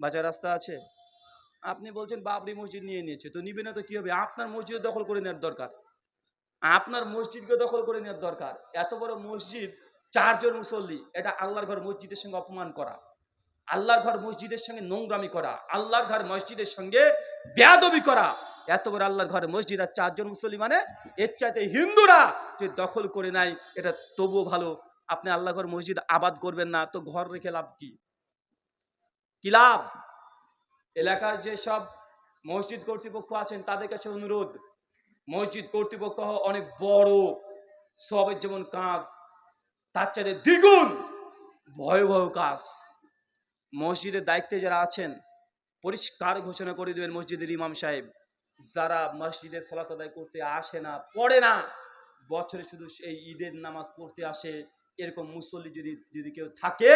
বাঁচার রাস্তা আছে? আপনি বলছেন বাবরি মসজিদ নিয়ে নিয়েছে, তো নিবে না তো কি হবে? আপনার মসজিদ দখল করে নেওয়ার দরকার। আপনার মসজিদকে দখল করে নেওয়ার দরকার। এত বড় মসজিদ, চারজন মুসল্লি, এটা আল্লাহর ঘর মসজিদের সঙ্গে অপমান করা। আল্লাহর ঘর মসজিদের সঙ্গে নোংরামি করা। আল্লাহর ঘর মসজিদের সঙ্গে বেয়াদবি করা। এত বড় আল্লাহর ঘরে মসজিদ আর চারজন মুসল্লি মানে এর চাইতে হিন্দুরা যে দখল করে নাই, এটা তবুও ভালো। আপনি আল্লাহ ঘর মসজিদ আবাদ করবেন না, তো ঘর রেখে লাভ কি? কি লাভ? এলাকার যে সব মসজিদ কর্তৃপক্ষ আছেন, তাদের কাছে অনুরোধ, মসজিদ কর্তৃপক্ষ অনেক বড় সবের যেমন কাজ, তার চাইতে দ্বিগুণ ভয়াবহ কাজ। মসজিদের দায়িত্বে যারা আছেন, পরিষ্কার ঘোষণা করে দেবেন মসজিদের ইমাম সাহেব, যারা মসজিদে সালাত আদায় করতে আসে না, পড়ে না, বছরে শুধু এই ঈদের নামাজ পড়তে আসে, এরকম মুসল্লি যদি যদি কেউ থাকে,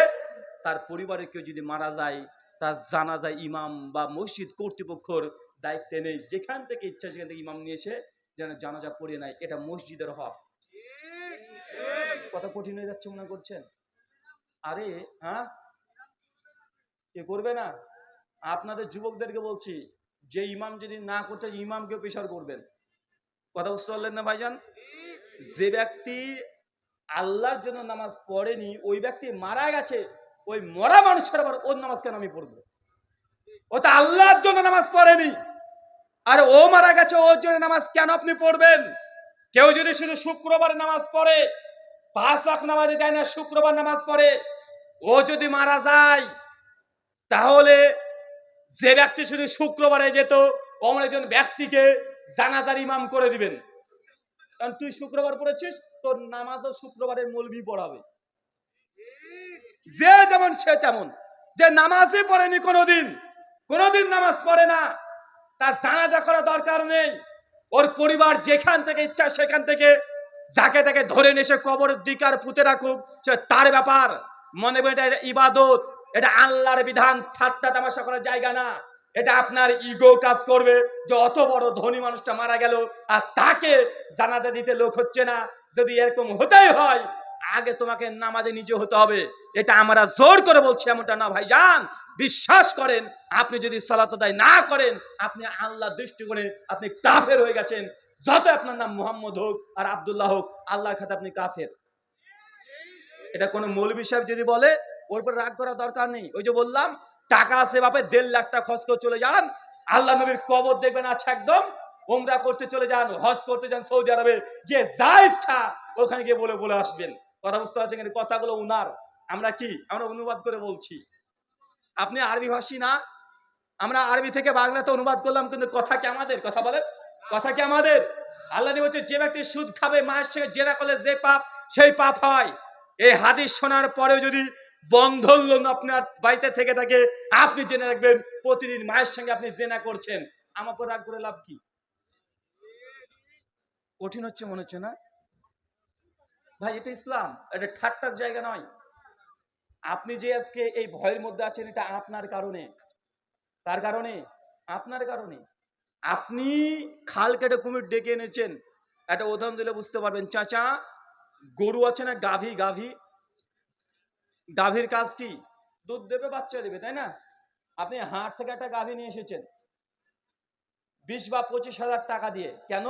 তার পরিবারের কেউ যদি মারা যায় তার জানা যায় ইমাম বা মসজিদ কর্তৃপক্ষর দায়িত্বে নেই। যেখান থেকে ইচ্ছা সেখান থেকে ইমাম নিয়ে এসে যেন জানাজা পড়ে নেয়। এটা মসজিদের হক। কত কঠিন হয়ে যাচ্ছে মনে করছেন? আরে হ্যাঁ? কে করবে না। আপনাদের যুবকদেরকে বলছি যে ইমাম যদি না করতে চায়, ইমামকেও প্রেশার করবেন। কথা বুঝতে পারলেন না ভাইজান? যে ব্যক্তি আল্লাহর জন্য নামাজ পড়েনি ওই ব্যক্তি মারা গেছে। ওই মরা মানুষের আবার ওর নামাজ কেন আমি পড়ব? ও তো আল্লাহর জন্য নামাজ পড়েনি। আর ও মারা গেছে, ওর জন্য নামাজ কেন আপনি পড়বেন? কেউ যদি শুধু শুক্রবার নামাজ পড়ে, পাঁচ লাখ নামাজে যায় না, শুক্রবার নামাজ পড়ে, ও যদি মারা যায়, তাহলে যে ব্যক্তি শুধু শুক্রবারে যেত অমন একজন ব্যক্তিকে জানাজার ইমাম করে দিবেন। কারণ তুই শুক্রবার পড়েছিস, তোর নামাজও শুক্রবারের মলবি পড়াবে। যে যেমন সে তেমন। যে নামাজই পড়েনি কোনোদিন কোনোদিন নামাজ পড়ে না, তার জানাজা করা দরকার নেই। ওর পরিবার যেখান থেকে ইচ্ছা সেখান থেকে যাকে তাকে ধরে নিয়ে এসে কবর দিকার পুঁতে রাখুক, সে তার ব্যাপার। মনে করেন এটা ইবাদত, এটা আল্লাহর বিধান, ঠাট্টা তামাশা করার জায়গা না। এটা আপনার ইগো কাজ করবে যে অত বড় ধনী মানুষটা মারা গেল আর তাকে জানাজা দিতে লোক হচ্ছে না। যদি এরকম হতেই হয় আগে তোমাকে নামাজে নিজে হতে হবে। এটা আমরা জোর করে বলছি, এমনটা না ভাই যান বিশ্বাস করেন, আপনি যদি সালাত আদায় না করেন, আপনি আল্লাহ দৃষ্টিকোণে আপনি কাফের হয়ে গেছেন। যত আপনার নাম মোহাম্মদ হোক আর আব্দুল্লাহ হোক, আল্লাহর খাতে আপনি কাফের। এটা কোনো মৌলবী সাহেব যদি বলে, ওর উপর রাগ করার দরকার নেই। ওই যে বললাম, টাকা আছে বাপে দেড় লাখ টাকা খরচ করে চলে যান। আল্লাহ নবীর কবর দেখবেন আছে একদম। ওমরা করতে চলে যান, হজ করতে যান সৌদি আরবে। গিয়ে যা ইচ্ছা, ওখানে গিয়ে বলে বলে আসবেন। কথা বুঝতে পারছেন কিন্তু কথাগুলো উনার। আমরা কি? আমরা অনুবাদ করে বলছি। আপনি আরবি ভাষী না? আমরা আরবি থেকে বাংলাতে অনুবাদ করলাম, কিন্তু কথা কি আমাদের? কথা বলেন। কথা কি আমাদের? আল্লাহ বলছে, যে ব্যক্তি সুদ খাবে, মায়ের সঙ্গে জেরা করলে যে পাপ, সেই পাপ হয়। এই হাদিস শোনার পরেও যদি বন্ধন লোন আপনার বাড়িতে থেকে থাকে, আপনি জেনে রাখবেন, প্রতিদিন মায়ের সঙ্গে আপনি জেনা করছেন। আমাকে রাগ করে লাভ কি? কঠিন হচ্ছে, মনে হচ্ছে না? ভাই, এটা ইসলাম, এটা ঠাট্টার জায়গা নয়। আপনি যে আজকে এই ভয়ের মধ্যে আছেন, এটা আপনার কারণে। তার কারণে? আপনার কারণে। আপনি খাল কেটে কুমির ডেকে এনেছেন। একটা উদাহরণ দিলে বুঝতে পারবেন। চাচা, গরু আছে না গাভী? গাভী। গাভীর কাজ কি? দুধ দেবে, বাচ্চা দেবে, তাই না? আপনি হাট থেকে একটা গাভী নিয়ে এসেছেন। বিশ বা পঁচিশ হাজার টাকা দিয়ে। কেন?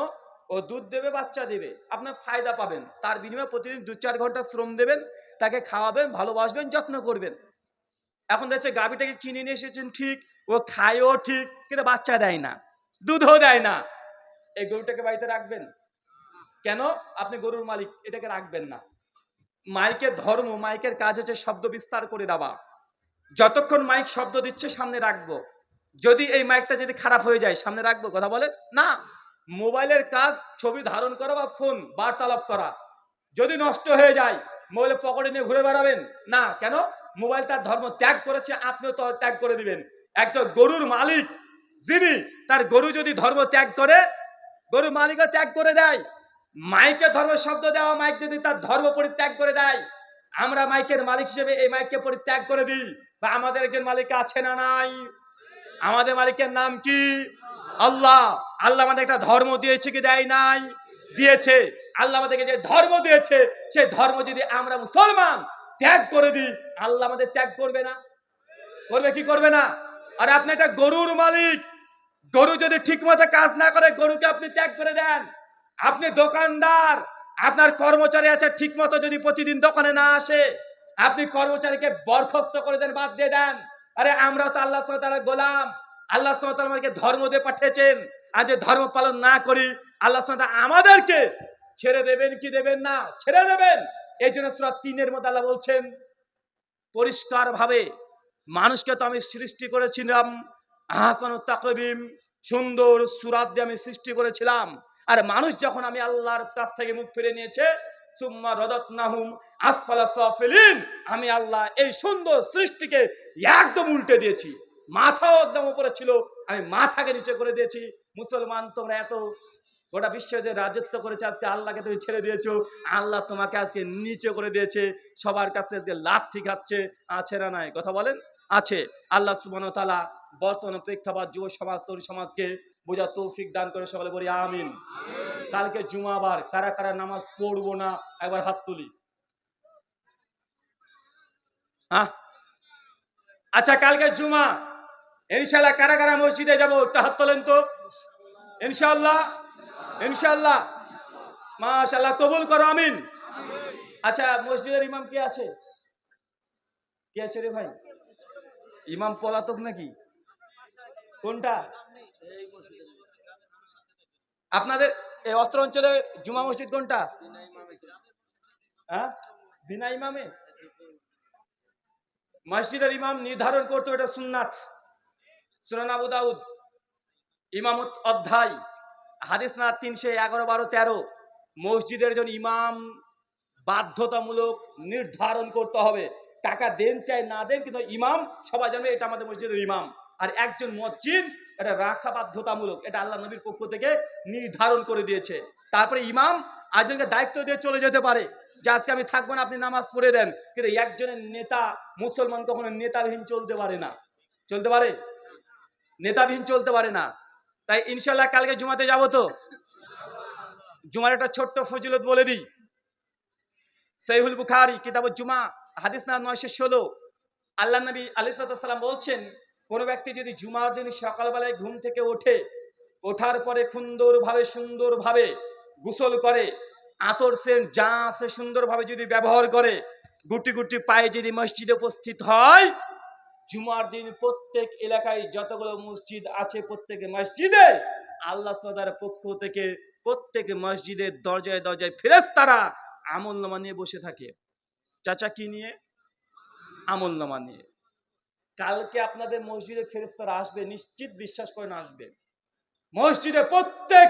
ও দুধ দেবে, বাচ্চা দেবে। আপনার ফায়দা পাবেন। তার বিনিময়ে প্রতিদিন দু চার ঘণ্টা শ্রম দেবেন, তাকে খাওয়াবেন, ভালোবাসবেন, যত্ন করবেন। এখন দেখছে গাভীটাকে কিনে নিয়ে এসেছেন ঠিক, ও খায়ও ঠিক, কিন্তু বাচ্চা দেয় না, দুধও দেয় না। এই গরুটাকে বাড়িতে রাখবেন? কেন? আপনি গরুর মালিক, এটাকে রাখবেন না। মাইকের ধর্ম, মাইকের কাজ হচ্ছে শব্দ বিস্তার করে দেওয়া। যতক্ষণ মাইক শব্দ দিচ্ছে, সামনে রাখব। যদি এই মাইকটা যদি খারাপ হয়ে যায়, সামনে রাখব, কথা বলে না। মোবাইলের কাজ, ছবি ধারণ করা বা ফোন বার্তালাপ করা। যদি নষ্ট হয়ে যায়, মোবাইলে পকেটে নিয়ে ঘুরে বেড়াবেন? না, কেন? মোবাইল তার ধর্ম ত্যাগ করেছে, আপনিও ত্যাগ করে দিবেন। একটা গরুর মালিক, যিনি তার গরু যদি ধর্ম ত্যাগ করে, গরুর মালিকও ত্যাগ করে দেয়। মাইকে ধর্ম শব্দ দেওয়া, মাইক যদি তার ধর্ম পরিত্যাগ করে দেয়, আমরা মাইকের মালিক হিসেবে এই মাইককে পরিত্যাগ করে দিই। বা আমাদের একজন মালিক আছে না নাই? আমাদের মালিকের নাম কি? আল্লাহ আল্লাহ আমাদের একটা ধর্ম দিয়েছে কি দেয় নাই? দিয়েছে। আল্লাহ আমাদেরকে যে ধর্ম দিয়েছে সেই ধর্ম যদি আমরা মুসলমান ত্যাগ করে দিই, আল্লাহ আমাদের ত্যাগ করবে না। করবে কি করবে না? আর আপনি একটা গরুর মালিক। গরু যদি ঠিক মতো কাজ না করে, গরুকে আপনি ত্যাগ করে দেন। আপনি দোকানদার। আপনার কর্মচারী আছে ঠিক মতো যদি প্রতিদিন দোকানে না আসে, আপনি কর্মচারীকে বরখাস্ত করে দেন, বাদ দিয়ে দেন। আরে আমরা তো আল্লাহ গোলাম। আল্লাহ আমাদেরকে ধর্ম দিয়ে পাঠিয়েছেন। আর যে ধর্ম পালন না করি, আল্লাহ আমাদেরকে ছেড়ে দেবেন কি দেবেন না? ছেড়ে দেবেন। এই জন্য সুরা তিনের মধ্যে আল্লাহ বলছেন পরিষ্কার ভাবে মানুষকে তো আমি সৃষ্টি করেছিলাম, আহসান তাকবিম, সুন্দর সুরাত দিয়ে আমি সৃষ্টি করেছিলাম। আর মানুষ যখন আমি আল্লাহর কাছ থেকে মুখ ফিরে নিয়েছে, সুম্মা রদত নাহুম আসফালা আমি আল্লাহ এই সুন্দর সৃষ্টিকে একদম উল্টে দিয়েছি। মাথাও একদম উপরে ছিল। আমি মাথাকে নিচে করে দিয়েছি। মুসলমান, তোমরা এত গোটা বিশ্বে যে রাজত্ব করেছে, আজকে আল্লাহকে তুমি ছেড়ে দিয়েছ। আল্লাহ তোমাকে আজকে নিচে করে দিয়েছে। সবার কাছে আজকে লাথি খাচ্ছে। আছে না নাই? কথা বলেন? আছে। আল্লাহ সুবহান তালা বর্তমান প্রেক্ষাপট, যুব সমাজ, তরুণ সমাজকে বোঝা তৌফিক দান করে সকলে বলি, আমিন। কালকে জুমাবার কারা কারা নামাজ পড়ব না, একবার হাত তুলি। আচ্ছা কালকে জুমা ইনশাল্লাহ কারা কারা মসজিদে যাব হাত তোলেন তো। ইনশাল্লাহ ইনশাল্লাহ মাশাল্লাহ কবুল করো, আমিন। আচ্ছা মসজিদের ইমাম কে আছে? কে আছে রে ভাই? ইমাম পলাতক নাকি? কোনটা? আপনাদের এই অত্র অঞ্চলে জুমা মসজিদ কোনটা? হ্যাঁ? বিনা ইমামে? মসজিদের ইমাম নির্ধারণ করতো, এটা সুন্নাত। সুনান আবু দাউদ, ইমামত অধ্যায়, হাদিস না তিনশো এগারো, বারো, তেরো। মসজিদের জন্য ইমাম বাধ্যতামূলক নির্ধারণ করতে হবে। টাকা দেন চাই, না দেন, কিন্তু ইমাম সবাই জানবে এটা আমাদের মসজিদের ইমাম। আর একজন মসজিদ, এটা রাখা বাধ্যতামূলক, এটা আল্লাহ নবীর পক্ষ থেকে নির্ধারণ করে দিয়েছে। তারপরে ইমাম একজনকে দায়িত্ব দিয়ে চলে যেতে পারে। যে আজকে আমি থাকব না, আপনি নামাজ পড়ে দেন। কিন্তু একজনের নেতা, মুসলমান কখনো নেতাবিহীন চলতে পারে না। চলতে পারে? নেতাবিহীন চলতে পারে না। তাই ইনশাল্লাহ কালকে জুমাতে যাব তো। জুমার একটা ছোট্ট ফজিলত বলে দিই। সৈহুল বুখারি কিতাব জুমা, হাদিস না নয়শো ষোলো। আল্লাহ নবী আলি সাল্লাম বলছেন, কোনো ব্যক্তি যদি জুমার দিন সকালবেলায় ঘুম থেকে ওঠে, ওঠার পরে সুন্দরভাবে সুন্দরভাবে গোসল করে, আতর সেন যা আছে সুন্দরভাবে যদি ব্যবহার করে, গুটি গুটি পায়ে যদি মসজিদে উপস্থিত হয় জুমার দিন প্রত্যেক এলাকায় যতগুলো মসজিদ আছে প্রত্যেক মসজিদে আল্লাহ সদার পক্ষ থেকে প্রত্যেক মসজিদের দরজায় দরজায় ফেরেস্তারা আমল নামা নিয়ে বসে থাকে। চাচা, কি নিয়ে? আমল নামা নিয়ে। কালকে আপনাদের মসজিদে ফেরেস্তারা আসবে, নিশ্চিত বিশ্বাস করেন আসবে। মসজিদে প্রত্যেক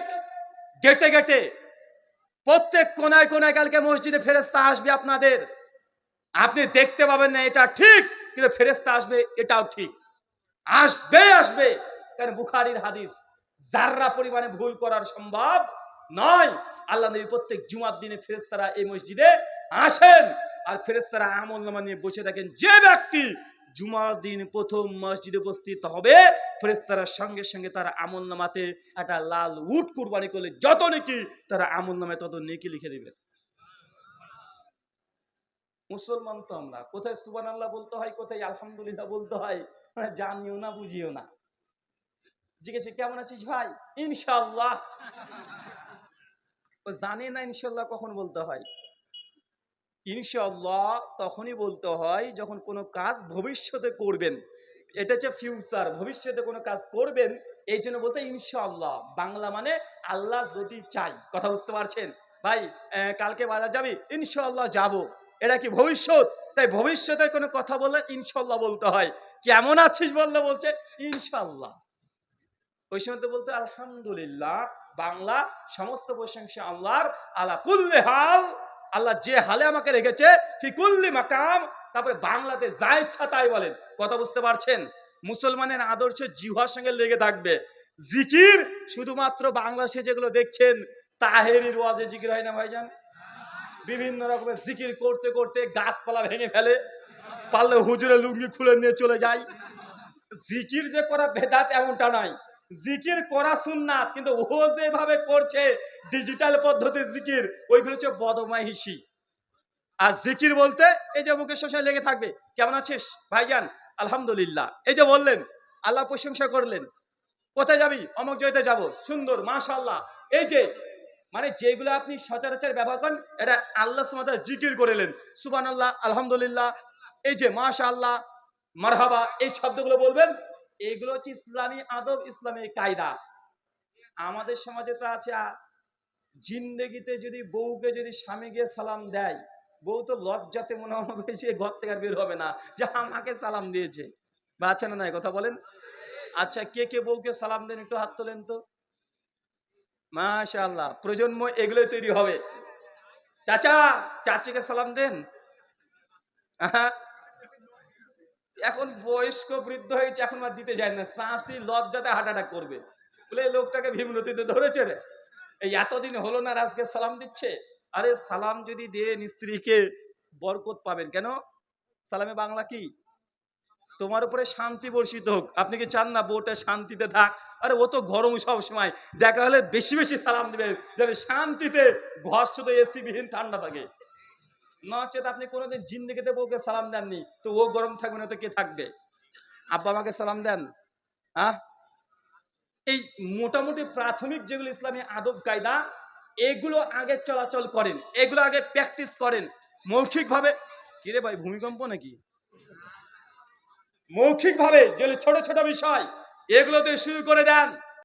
গেটে গেটে, প্রত্যেক কোনায় কোনায় কালকে মসজিদে ফেরেস্তা আসবে আপনাদের। আপনি দেখতে পাবেন না, এটা ঠিক কিন্তু ফেরেস্তা আসবে, এটাও ঠিক। আসবে আসবে। কারণ বুখারির হাদিস, যাররা পরিমাণে ভুল করার সম্ভব নয়, আল্লাহ নবী প্রত্যেক জুমার দিনে ফেরেস্তারা এই মসজিদে আসেন। আর ফেরেস্তারা আমল নামা নিয়ে বসে থাকেন। যে ব্যক্তি জুমার দিন প্রথম মসজিদে উপস্থিত হবে ফেরেস্তারার সঙ্গে সঙ্গে তারা আমল নামাতে একটা লাল উট কুরবানি করলে যত নেকি, তারা আমল নামায় তত নেকি লিখে দিবে। মুসলমান তো আমরা। কোথায় সুবান আল্লাহ বলতে হয়, কোথায় আলহামদুলিল্লাহ বলতে হয় মানে জানিও না, বুঝিও না। জিজ্ঞেস কেমন আছিস ভাই? ইনশাল্লাহ জানে না ইনশাল্লাহ কখন বলতে হয়। ইনশাল্লাহ তখনই বলতে হয় যখন কোনো কাজ ভবিষ্যতে করবেন। এটা হচ্ছে ফিউচার ভবিষ্যতে কোনো কাজ করবেন, এই জন্য বলতে ইনশাল্লাহ বাংলা মানে আল্লাহ যদি চাই। কথা বুঝতে পারছেন? ভাই কালকে বাজার যাবি? ইনশাল্লাহ যাব। এটা কি ভবিষ্যৎ? তাই ভবিষ্যতের কোনো কথা বললে ইনশাল্লাহ বলতে হয়। কেমন আছিস বললে বলছে, ইনশাল্লাহ। ওই সময় তো বলতো, আলহামদুলিল্লাহ, বাংলা সমস্ত প্রশংসা আল্লাহর, আলা কুল্লে হাল, আল্লাহ যে হালে আমাকে রেখেছে ফিকুল্লি মাকাম, তারপরে বাংলাতে যা ইচ্ছা তাই বলেন। কথা বুঝতে পারছেন? মুসলমানের আদর্শ জিহার সঙ্গে লেগে থাকবে। জিকির শুধুমাত্র বাংলাদেশে যেগুলো দেখছেন, তাহেরির ওয়াজে জিকির হয় না ভাইজান? বিভিন্ন রকমের জিকির করতে করতে গাছপালা ভেঙে ফেলে। পারলে হুজুরে লুঙ্গি খুলে নিয়ে চলে যায়। জিকির যে করা বেদাত এমনটা নয়। জিকির করা সুন্নাত, কিন্তু ও যেভাবে করছে ডিজিটাল পদ্ধতির জিকির, ওইগুলো হচ্ছে বদমাইশি। আর জিকির বলতে এই যে মুখের শোষায় লেগে থাকবে, কেমন আছিস ভাইজান? আলহামদুলিল্লাহ। এই যে বললেন, আল্লাহ প্রশংসা করলেন। কোথায় যাবি? অমুক জয়তে যাব। সুন্দর মাশাল্লাহ এই যে মানে যেগুলো আপনি সচরাচর ব্যবহার করেন, এটা আল্লাহ সুমাতা জিকির করলেন সুবান আল্লাহ আলহামদুলিল্লাহ, এই যে মাশা আল্লাহ মারহাবা, এই শব্দগুলো বলবেন, এগুলো হচ্ছে ইসলামী আদব, ইসলামী কায়দা। আমাদের সমাজে তো আছে জিন্দেগিতে যদি বউকে যদি স্বামী গিয়ে সালাম দেয়, বউ তো লজ্জাতে মনে হবে সে ঘর থেকে আর বের হবে না, যে আমাকে সালাম দিয়েছে। বা আছে না কথা বলেন? আচ্ছা কে কে বউকে সালাম দেন, একটু হাত তোলেন তো। মাশাআল্লাহ, প্রজন্ম এগুলোই তৈরি হবে। চাচা, চাচিকে সালাম দেন। এখন বয়স্ক বৃদ্ধ হয়েছে, এখন আর দিতে যায় না। চাষি লজ্জাতে অ্যাটাক করবে। বলে এই লোকটাকে ভীমনতিতে ধরেছে রে। এই এতদিন হলো না আজকে সালাম দিচ্ছে? আরে সালাম যদি দেন স্ত্রীকে বরকত পাবেন। কেন? সালামে বাংলা কি? তোমার উপরে শান্তি বর্ষিত হোক। আপনি কি চান না বউটা শান্তিতে থাক? আরে ও তো গরম সব সময় দেখা হলে বেশি বেশি সালাম দিবে, যেন শান্তিতে ঘর শুধু এসি বিহীন ঠান্ডা থাকে। নচেত আপনি কোনোদিন জিন্দিগিতে বউকে সালাম দেননি, তো ও গরম থাকবে না, তো কে থাকবে? আব্বা আমাকে সালাম দেন। হ্যাঁ এই মোটামুটি প্রাথমিক যেগুলো ইসলামী আদব কায়দা, এগুলো আগে চলাচল করেন, এগুলো আগে প্র্যাকটিস করেন। মৌখিকভাবে কিরে ভাই, ভূমিকম্প নাকি? মৌখিকভাবে যে ছোট ছোট বিষয় এগুলোতে শুরু করে দেন।